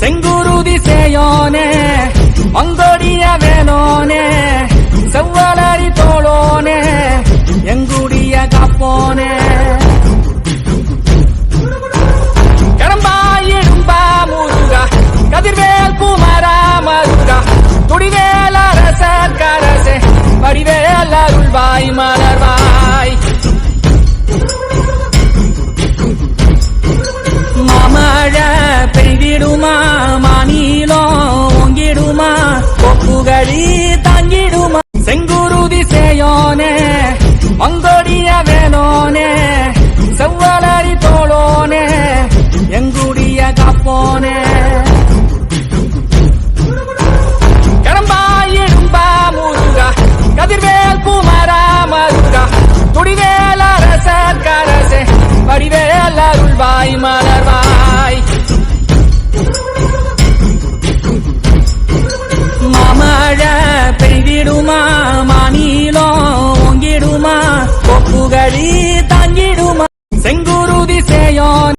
செங்குருதி சேயோனே மங்கோடிய வேலோனே செவ்வலரி தோளோனே எங்குடிய காப்போனே. கடம்பாயிடும்பா முருகா கதிர்வேல் குமரா மருகா துடிவேல் அரசர் கரசே வடிவேல் அருள்வாய் மலர்வாய் வழி தாங்கிடுமா? செங்குருதி சேயோனே மங்கோடிய வேலோனே செவ்வலரி தோளோனே எங்குடிய காப்போனே. கடம்பாயிடும்பா முருகா கதிர்வேல் குமரா மருகா. துடிவேல் அரசர் கரசே வடிவேல் அருள்வாய் மலர் புகழி கொப்புகளி தாங்கிடுமா? செங்குருதி சேயோன்.